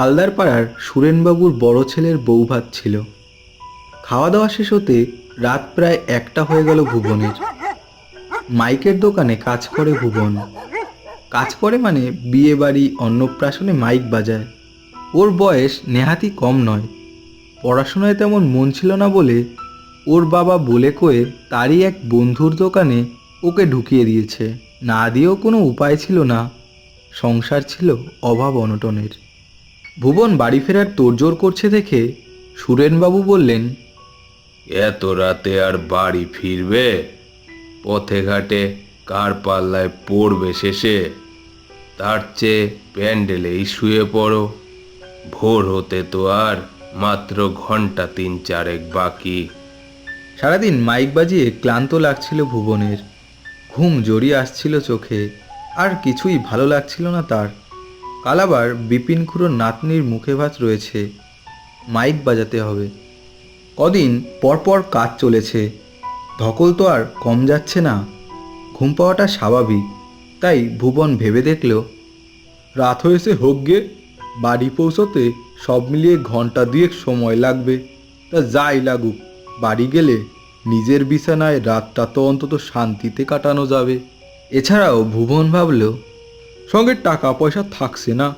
হালদার পাড়ার সুরেনবাবুর বড় ছেলের বউ ভাত ছিল। খাওয়া দাওয়া শেষ হতে রাত প্রায় একটা হয়ে গেল ভুবনের। মাইকের দোকানে কাজ করে ভুবন। কাজ করে মানে বিয়ে বাড়ি অন্নপ্রাশনে মাইক বাজায়। ওর বয়স নেহাতি কম নয়। পড়াশোনায় তেমন মন ছিল না বলে ওর বাবা বলে কয়ে তারই এক বন্ধুর দোকানে ওকে ঢুকিয়ে দিয়েছে। না দিয়েও কোনো উপায় ছিল না। সংসার ছিল অভাব অনটনের। ভুবন বাড়ি ফেরার তোড়জোড় করছে দেখে সুরেনবাবু বললেন এত রাতে আর বাড়ি ফিরবে? পথে ঘাটে কার পাল্লায় পড়বে শেষে? তার চেয়ে প্যান্ডেলেই শুয়ে পড়ো। ভোর হতে তো আর মাত্র ঘণ্টা তিন চারেক বাকি। সারাদিন মাইক বাজিয়ে ক্লান্ত লাগছিল ভুবনের। ঘুম জড়িয়ে আসছিল চোখে আর কিছুই ভালো লাগছিল না তার। কাল আবার বিপিন খুড়োর নাতনির মুখে ভাত রয়েছে। মাইক বাজাতে হবে। কদিন পরপর কাজ চলেছে। ধকল তো আর কম যাচ্ছে না। ঘুম পাওয়াটা স্বাভাবিক। তাই ভুবন ভেবে দেখল, রাত হয়েছে হোক গে, বাড়ি পৌঁছতে সব মিলিয়ে ঘণ্টা দুয়েক সময় লাগবে। তা যাই লাগুক, বাড়ি গেলে নিজের বিছানায় রাতটা তো অন্তত শান্তিতে কাটানো যাবে। এছাড়াও ভুবন ভাবল সঙ্গে টাকা পয়সা থাকছে না।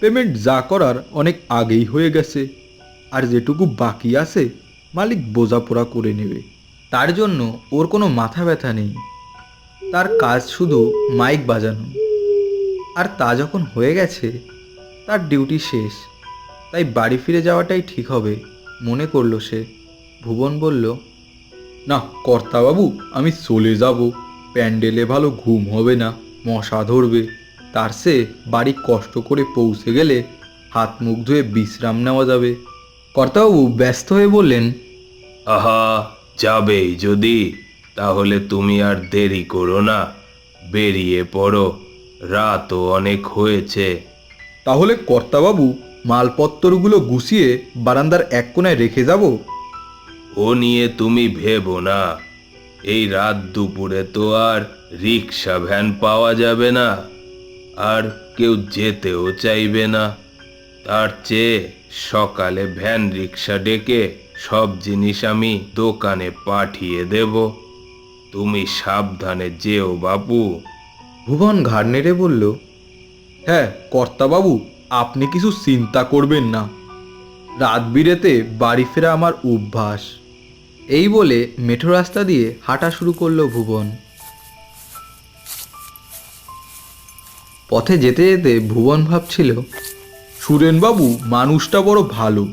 পেমেন্ট যা করার অনেক আগেই হয়ে গেছে। আর যেটুকু বাকি আছে, মালিক বোঝাপড়া করে নেবে। তার জন্য ওর কোনো মাথা ব্যথা নেই। তার কাজ শুধু মাইক বাজানো। আর তা যখন হয়ে গেছে, তার ডিউটি শেষ। তাই বাড়ি ফিরে যাওয়াটাই ঠিক হবে, মনে করল সে। ভুবন বলল, না, কর্তাবাবু, আমি চলে যাব। প্যান্ডেলে ভালো ঘুম হবে না, মশা ধরবে। তার সে বাড়ি কষ্ট করে পৌঁছে গেলে হাত মুখ ধুয়ে বিশ্রাম নেওয়া যাবে। কর্তাবাবু ব্যস্ত হয়ে বললেন আহা যাবেই যদি তাহলে তুমি আর দেরি করো না বেরিয়ে পড়ো রাতও অনেক হয়েছে। তাহলে কর্তাবাবু মালপত্রগুলো গুছিয়ে বারান্দার এক কোণায় রেখে যাব? ও নিয়ে তুমি ভেবো না এই রাত দুপুরে তো আর রিক্সা ভ্যান পাওয়া যাবে না। আর কেউ যেতেও চাইবে না। তার চেয়ে সকালে ভ্যান রিক্সা ডেকে সব জিনিস আমি দোকানে পাঠিয়ে দেব। তুমি সাবধানে যেও, বাপু। ভুবন ঘাড় নেড়ে বলল হ্যাঁ কর্তাবাবু, আপনি কিছু চিন্তা করবেন না। রাত বিরেতে বাড়ি ফেরা আমার অভ্যাস। এই বলে মেঠো রাস্তা দিয়ে হাঁটা শুরু করল ভুবন। পথে যেতে যেতে ভুবন ভাবছিল, সুরেনবাবু, মানুষটা বড় ভালো।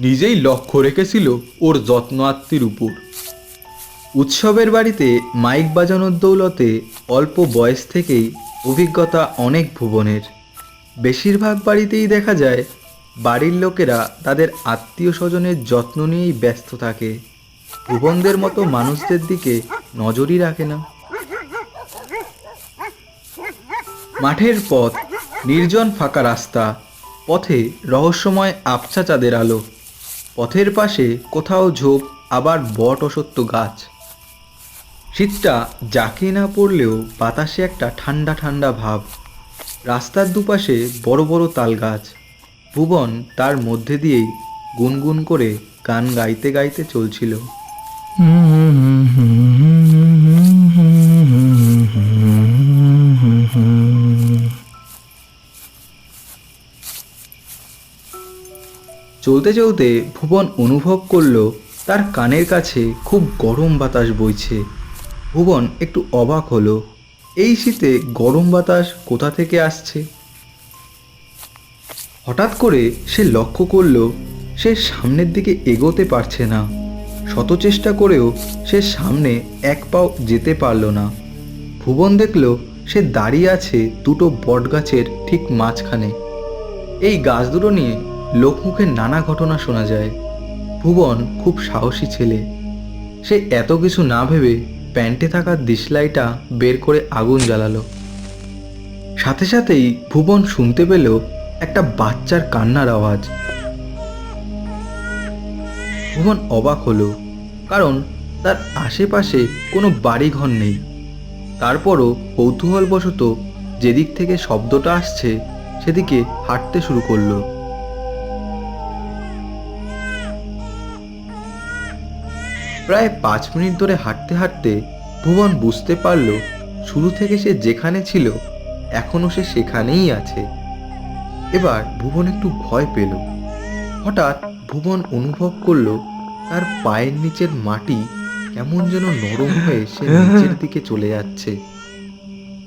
নিজেই লক্ষ্য রেখেছিল ওর যত্ন আত্মীর উপর। উৎসবের বাড়িতে মাইক বাজানোর দৌলতে অল্প বয়স থেকেই অভিজ্ঞতা অনেক ভুবনের। বেশিরভাগ বাড়িতেই দেখা যায়, বাড়ির লোকেরা তাদের আত্মীয় স্বজনের যত্ন নিয়েই ব্যস্ত থাকে। ভুবনদের মতো মানুষদের দিকে নজরই রাখে না। মাঠের পথ, নির্জন ফাঁকা রাস্তা, পথে রহস্যময় আবছা চাঁদের আলো। পথের পাশে কোথাও ঝোপ, আবার বট অসত্য গাছ। শীতটা জাঁকে না পড়লেও বাতাসে একটা ঠান্ডা ঠান্ডা ভাব। রাস্তার দুপাশে বড় বড় তাল গাছ। ভুবন তার মধ্যে দিয়েই গুনগুন করে গান গাইতে গাইতে চলছিল। চলতে চলতে ভুবন অনুভব করল, তার কানের কাছে খুব গরম বাতাস বইছে। ভুবন একটু অবাক হলো, এই শীতে গরম বাতাস কোথা থেকে আসছে? হঠাৎ করে সে লক্ষ্য করল, সে সামনের দিকে এগোতে পারছে না। শত চেষ্টা করেও সে সামনে এক পাও যেতে পারল না। ভুবন দেখল, সে দাঁড়িয়ে আছে দুটো বটগাছের ঠিক মাঝখানে। এই গাছ দুটো নিয়ে লোকমুখে নানা ঘটনা শোনা যায়। ভুবন খুব সাহসী ছেলে। সে এত কিছু না ভেবে প্যান্টে থাকা দিশলাইটা বের করে আগুন জ্বালালো। সাথে সাথেই ভুবন শুনতে পেল একটা বাচ্চার কান্নার আওয়াজ। ভুবন অবাক হলো, কারণ তার আশেপাশে কোনো বাড়িঘর নেই। তারপরও কৌতূহলবশত যেদিক থেকে শব্দটা আসছে, সেদিকে হাঁটতে শুরু করল। প্রায় পাঁচ মিনিট ধরে হাঁটতে হাঁটতে ভুবন বুঝতে পারল শুরু থেকে সে যেখানে ছিল এখনও সে সেখানেই আছে। এবার ভুবন একটু ভয় পেল। হঠাৎ ভুবন অনুভব করল তার পায়ের নিচের মাটি কেমন যেন নরম হয়ে সে নিচের দিকে চলে যাচ্ছে।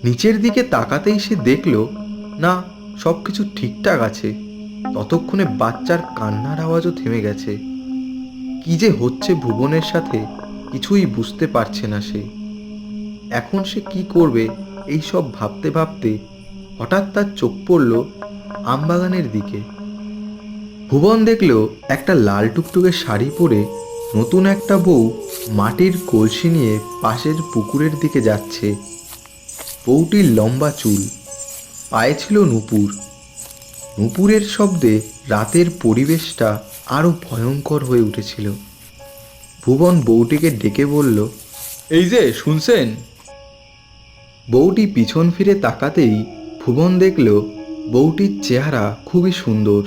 নিচের দিকে তাকাতেই সে দেখল না সব কিছু ঠিকঠাক আছে। ততক্ষণে বাচ্চার কান্নার আওয়াজও থেমে গেছে। কি যে হচ্ছে ভুবনের সাথে, কিছুই বুঝতে পারছে না সে। এখন সে কি করবে, এই সব ভাবতে ভাবতে হঠাৎ তার চোখ পড়ল আমবাগানের দিকে। ভুবন দেখল একটা লাল টুকটুকে শাড়ি পরে নতুন একটা বউ মাটির কলসি নিয়ে পাশের পুকুরের দিকে যাচ্ছে। বউটির লম্বা চুল, পায়ে ছিল নুপুর। নুপুরের শব্দে রাতের পরিবেশটা আরও ভয়ঙ্কর হয়ে উঠেছিল। ভুবন বউটিকে ডেকে বলল এই যে শুনছেন? বউটি পিছন ফিরে তাকাতেই ভুবন দেখল বউটির চেহারা খুবই সুন্দর।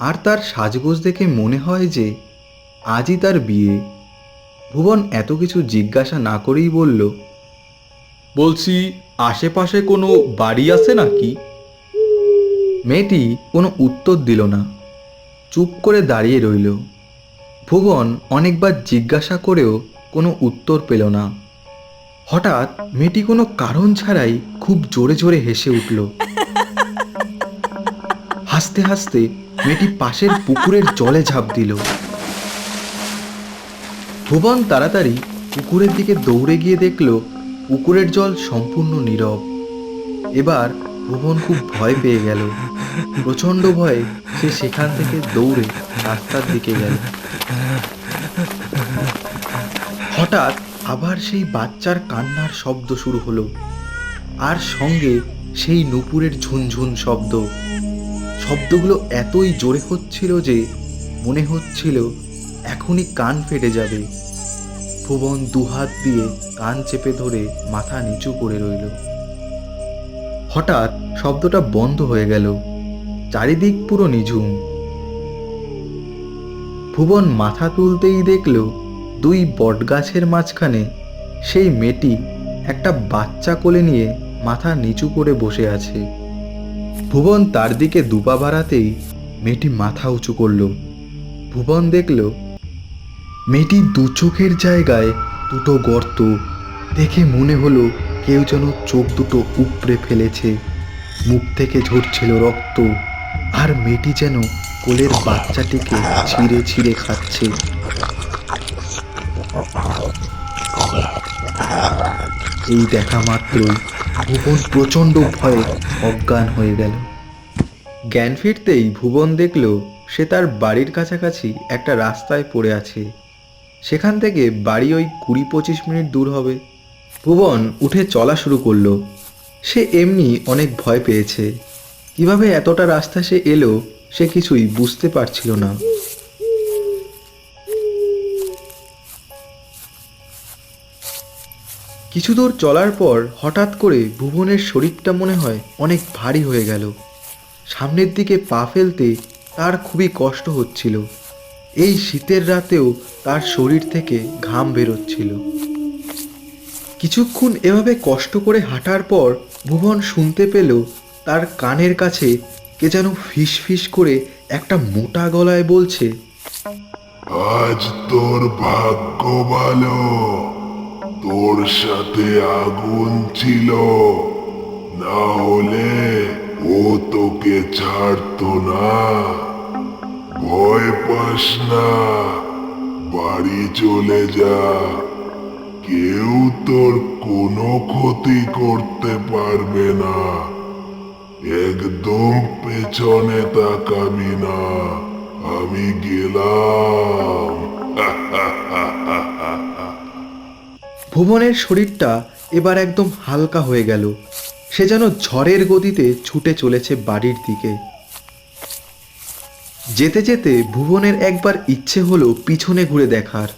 আর তার সাজগোজ দেখে মনে হয় যে আজই তার বিয়ে। ভুবন এত কিছু জিজ্ঞাসা না করেই বলল বলছি আশেপাশে কোনো বাড়ি আছে নাকি? মেয়েটি কোনো উত্তর দিল না। চুপ করে দাঁড়িয়ে রইল। ভুবন অনেকবার জিজ্ঞাসা করেও কোনো উত্তর পেল না। হঠাৎ মেয়েটি কোনো কারণ ছাড়াই খুব জোরে জোরে হেসে উঠল। হাসতে হাসতে মেয়েটি পাশের পুকুরের জলে ঝাঁপ দিল। ভুবন তাড়াতাড়ি পুকুরের দিকে দৌড়ে গিয়ে দেখল পুকুরের জল সম্পূর্ণ নীরব। এবার ভুবন খুব ভয় পেয়ে গেল। প্রচণ্ড ভয়ে সে সেখান থেকে দৌড়ে রাস্তার দিকে গেল। হঠাৎ আবার সেই বাচ্চার কান্নার শব্দ শুরু হলো। আর সঙ্গে সেই নুপুরের ঝুনঝুন শব্দ। শব্দগুলো এতই জোরে হচ্ছিল যে মনে হচ্ছিল এখনই কান ফেটে যাবে। ভুবন দুহাত দিয়ে কান চেপে ধরে মাথা নিচু করে রইল। হঠাৎ শব্দটা বন্ধ হয়ে গেল। চারিদিক পুরো নিঝুম। ভুবন মাথা তুলতেই দেখল দুই বটগাছের মাঝখানে সেই মেয়েটি একটা বাচ্চা কোলে নিয়ে মাথা নিচু করে বসে আছে। ভুবন তার দিকে দুপা বাড়াতেই মেয়েটি মাথা উঁচু করল। ভুবন দেখল মেয়েটির দু চোখের জায়গায় দুটো গর্ত। দেখে মনে হলো কেউ যেন চোখ দুটো উপড়ে ফেলেছে। মুখ থেকে ঝরছিল রক্ত, আর মেয়েটি যেন কোলের বাচ্চাটিকে ছিঁড়ে ছিঁড়ে খাচ্ছে। এই দেখা মাত্রই ভুবন প্রচণ্ড ভয়ে অজ্ঞান হয়ে গেল। জ্ঞান ফিরতেই ভুবন দেখল সে তার বাড়ির কাছাকাছি একটা রাস্তায় পড়ে আছে। সেখান থেকে বাড়ি ওই কুড়ি পঁচিশ মিনিট দূর হবে। ভুবন উঠে চলা শুরু করল। সে এমনি অনেক ভয় পেয়েছে। কীভাবে এতটা রাস্তা সে এলো, সে কিছুই বুঝতে পারছিল না। কিছু দূর চলার পর হঠাৎ করে ভুবনের শরীরটা মনে হয় অনেক ভারী হয়ে গেল। সামনের দিকে পা ফেলতে তার খুবই কষ্ট হচ্ছিল। এই শীতের রাতেও তার শরীর থেকে ঘাম বেরোচ্ছিল। কিছুক্ষণ এভাবে কষ্ট করে হাঁটার পর ভুবন শুনতে পেল তার কানের কাছে কে যেন ফিস ফিস করে একটা মোটা গলায় বলছে, আজ তোর ভাগ্য ভালো। তোর সাথে আগুন ছিল। না হলে ও তোকে ছাড়তো না। ভয় পাস না। বাড়ি চলে যা। কেউ তোর কোনো ক্ষতি করতে পারবে না। একদম পেছনে তাকাবি না। আমি গেলাম। ভুবনের শরীরটা এবার একদম হালকা হয়ে গেল। সে যেন ঝড়ের গতিতে ছুটে চলেছে বাড়ির দিকে। যেতে যেতে ভুবনের একবার ইচ্ছে হলো পিছনে ঘুরে দেখার।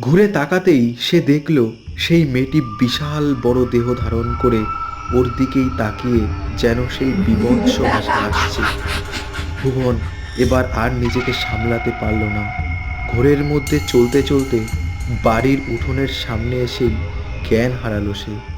ঘুরে তাকাতেই সে দেখল সেই মেয়েটি বিশাল বড় দেহ ধারণ করে ওর দিকেই তাকিয়ে যেন সেই বিভৎস হাসছে ভুবন এবার আর নিজেকে সামলাতে পারল না। ঘোরের মধ্যে চলতে চলতে বাড়ির উঠোনের সামনে এসেই জ্ঞান হারালো সে।